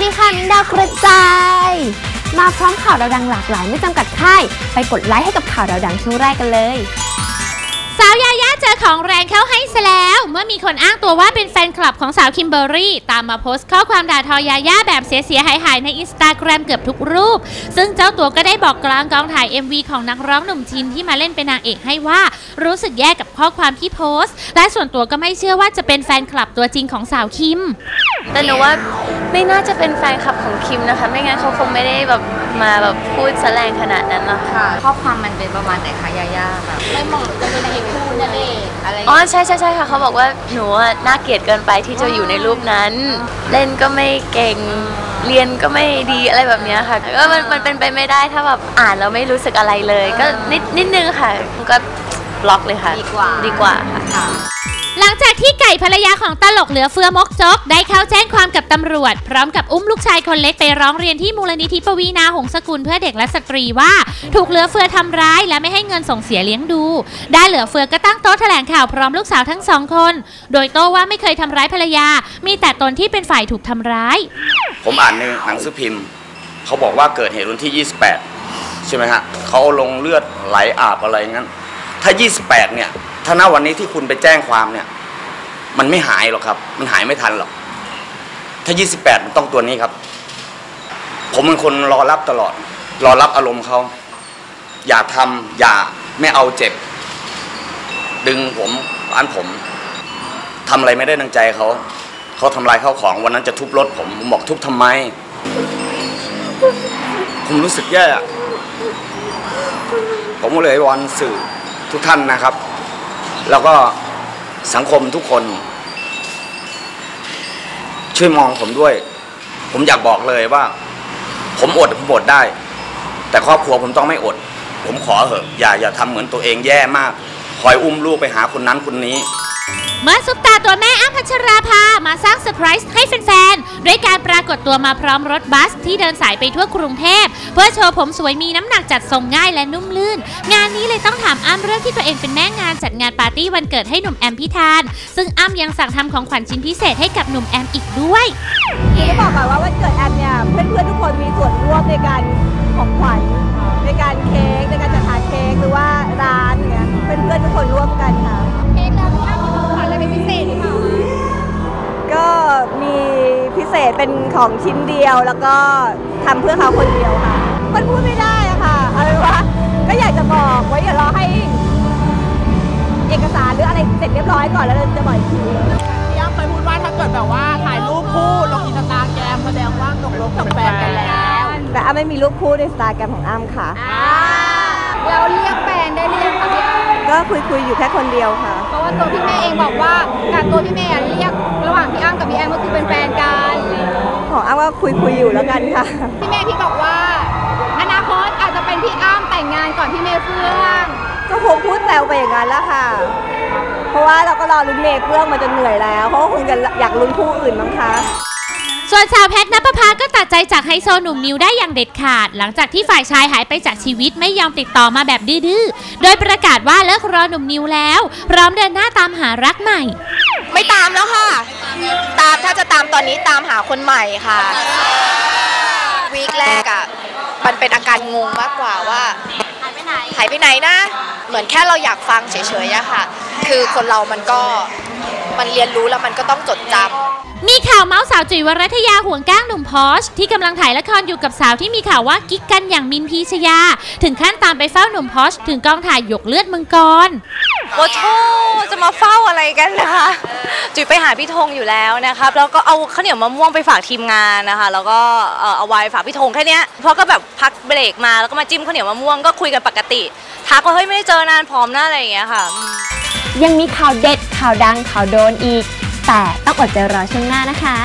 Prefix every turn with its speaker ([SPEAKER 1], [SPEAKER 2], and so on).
[SPEAKER 1] วัสดีค่ะมินดาวกระจาย มาพร้อมข่าวดาวดังหลากหลายไม่จำกัดค่าย ไปกดไลค์ให้กับข่าวดาวดังช่วงแรกกันเลย
[SPEAKER 2] สาวยาย่าเจอของแรงเข้าให้ซะแล้ว เมื่อมีคนอ้างตัวว่าเป็นแฟนคลับของสาวคิมเบอร์รี่ ตามมาโพสต์ข้อความด่าทอยาย่าแบบเสียหายหายๆในอินสตาแกรมเกือบทุกรูป ซึ่งเจ้าตัวก็ได้บอกกลางกองถ่าย MV ของนักร้องหนุ่มชินที่มาเล่นเป็นนางเอกให้ว่ารู้สึกแย่กับข้อความที่โพสต์ และส่วนตัวก็ไม่เชื่อว่าจะเป็นแฟนคลับตัวจริงของสาวคิม
[SPEAKER 3] แต่หนูว่า ไม่น่าจะเป็นแฟนคลับของคิมนะคะ ไม่งั้นเขาคงไม่ได้แบบมาแบบพูดแสแรงขนาดนั้นหรอกค่ะ
[SPEAKER 4] ข้อความมันเป็นประมาณไหนคะยาย่าแบบไม่เหมาะจะเป็นนางเอกคู่นั่นเองอะไรอย่าง
[SPEAKER 3] อ๋อ
[SPEAKER 4] เงี้ย
[SPEAKER 3] ใช่ใช่ใช่ค่ะเขาบอกว่าหนูอะน่าเกลียดเกินไปที่จะอยู่ในรูปนั้น เล่นก็ไม่เก่งเรียนก็ไม่ดีอะไรแบบเนี้ยค่ะก็มันมันเป็นไปไม่ได้ถ้าแบบอ่านแล้วไม่รู้สึกอะไรเลย ก็นิดนิดนึงค่ะก็บล็อกเลยค่ะ
[SPEAKER 4] ดีกว่า
[SPEAKER 3] ดีกว่าค่ะ
[SPEAKER 4] ค่ะ
[SPEAKER 2] หลังจากที่ไก่ภรรยาของตลกเหลือเฟือมกจก ได้เข้าแจ้งความกับตำรวจ พร้อมกับอุ้มลูกชายคนเล็กไปร้องเรียนที่มูลนิธิปวีนาหงสกุลเพื่อเด็กและสตรีว่า ถูกเหลือเฟือทำร้าย และไม่ให้เงินส่งเสียเลี้ยงดู ได้เหลือเฟือก็ตั้งโต๊ะแถลงข่าวพร้อมลูกสาวทั้งสองคน โดยโต้ว่าไม่เคยทำร้ายภรรยา มีแต่ตนที่เป็นฝ่ายถูกทำร้าย
[SPEAKER 5] ผมอ่านในหนังสือพิมพ์ เขาบอกว่าเกิดเหตุวันที่ 28 ใช่ไหมฮะเขาลงเลือดไหลอาบอะไรงั้น ถ้า 28 เนี่ยถ้าณวันนี้ที่คุณไปแจ้งความเนี่ย มันไม่หายหรอกครับ มันหายไม่ทันหรอก ถ้า 28 มันต้องตัวนี้ครับ ผมเป็นคนรอรับตลอด รอรับอารมณ์เขา อย่าทำอย่าไม่เอาเจ็บ ดึงผมอันผมทำอะไรไม่ได้ดังใจเขา เขาทำลายข้าวของวันนั้นจะทุบรถผมผมบอกทุบทำไม ผมรู้สึกแย่ผมก็เลยวอนสื่อ ทุกท่านนะครับ แล้วก็สังคมทุกคน ช่วยมองผมด้วย ผมอยากบอกเลยว่า ผมอดผมอดได้ แต่ครอบครัวผมต้องไม่อด ผมขอเหอะอย่าอย่าทำเหมือนตัวเองแย่มาก คอยอุ้มลูกไปหาคนนั้นคนนี้
[SPEAKER 2] มื่อซุปตาตัวแม่อ้ำพัชราภา มาสร้างเซอร์ไพรส์ให้แฟนๆ ด้วยการปรากฏตัวมาพร้อมรถบัสที่เดินสายไปทั่วกรุงเทพ เพื่อโชว์ผมสวยมีน้ำหนักจัดทรงง่ายและนุ่มลื่น งานนี้เลยต้องถามอ้ำเรื่องที่ตัวเองเป็นแม่งานจัดงานปาร์ตี้วันเกิดให้หนุ่มแอมพิธาน ซึ่งอ้ำยังสั่งทำของขวัญชิ้นพิเศษให้กับหนุ่มแอมอีกด้วย
[SPEAKER 6] คือต้องบอกก่อนว่าวันเกิดแอมเนี่ยเพื่อนๆทุก ษเป็นของชิ้นเดียว แล้วก็ทำเพื่อเขาคนเดียวค่ะ มันพูดไม่ได้อะค่ะเอาเป็นว่าก็อยากจะบอกไว้เดี๋ยวรอให้ เอกสารหรืออะไรเสร็จเรียบร้อยก่อนแล้วเราจะบอกอีกที
[SPEAKER 7] พี่อ้ำเคยพูดว่าถ้าเกิดแบบว่าถ่ายรูปคู่ลงอินสตาแกรมแสดงว่าตกลงเป็นแฟนกันแล้ว
[SPEAKER 6] แต่อ้ำไม่มีรูปคู่ในสตาแกรมของอ้ำค่ะ
[SPEAKER 4] เราเรียกแฟนได้หรือยังคะพี่อ้ำ
[SPEAKER 6] ก็คุยคุยๆอยู่แค่คนเดียวค่ะ
[SPEAKER 4] เพ ราะว่าตัวพี่แม่เองบอกว่าการตัวพี่แม่อะเรียกระหว่างพี่อ้ำกับพี่แอมก็คือเป็นแฟนกัน
[SPEAKER 6] ของอ้ำว่าคุยคุยๆอยู่แล้วกันค่ะ
[SPEAKER 4] พี่แม่พี่บอกว่า อนาคตอาจจะเป็นพี่อ้ำแต่งงานก่อนพี่เมย์เฟื่อง
[SPEAKER 6] ก็คงพูดแซวไปอย่างนั้นแล้วค่ะ เพราะว่าเราก็รอลุ้นเมย์เพื่องมาจนเหนื่อยแล้วเพราะว่าคงจะอยากลุ้นคู่อื่นมั้งคะ
[SPEAKER 2] ส่วนสาวแพทนปภาก็ตัดใจจากไฮโซหนุ่มนิวได้อย่างเด็ดขาด หลังจากที่ฝ่ายชายหายไปจากชีวิตไม่ยอมติดต่อมาแบบดื้อๆ โดยประกาศว่าเลิกรอหนุ่มนิวแล้ว พร้อมเดินหน้าตามหารักใหม่
[SPEAKER 8] ไม่ตามแล้วค่ะ ตามถ้าจะตามตอนนี้ตามหาคนใหม่ค่ะ วีคแรกอะมันเป็นอาการงงมากกว่าว่าหายไปไหนหายไปไหนนะ เหมือนแค่เราอยากฟังเฉยๆอะค่ะ คือคนเรามันก็ มันเรียนรู้แล้วมันก็ต้องจดจำ
[SPEAKER 2] มีข่าวเมาส์สาวจุ๋ยวรัตยาห่วงก้างหนุ่มพอชที่กำลังถ่ายละครอยู่กับสาวที่มีข่าวว่ากิ๊กกันอย่างมินพีชยา ถึงขั้นตามไปเฝ้าหนุ่มพอชถึงกองถ่ายหยกเลือดมังกร
[SPEAKER 8] โอ้โธ่จะมาเฝ้าอะไรกันนะคะ จุ๋ยไปหาพี่ธงอยู่แล้วนะครับ แล้วก็เอาข้าวเหนียวมะม่วงไปฝากทีมงานนะคะ แล้วก็เอ่อเอาไว้ฝากพี่ธงแค่เนี้ยเพราะก็แบบพักเบรกมาแล้วก็มาจิ้มข้าวเหนียวมะม่วงก็คุยกันปกติทักว่าเฮ้ยไม่ได้เจอนานพร้อมหน้าอะไรอย่างเงี้ยค่ะ
[SPEAKER 1] ยังมีข่าวเด็ดข่าวดังข่าวโดนอีก แต่ต้องอดใจรอช่วงหน้านะคะ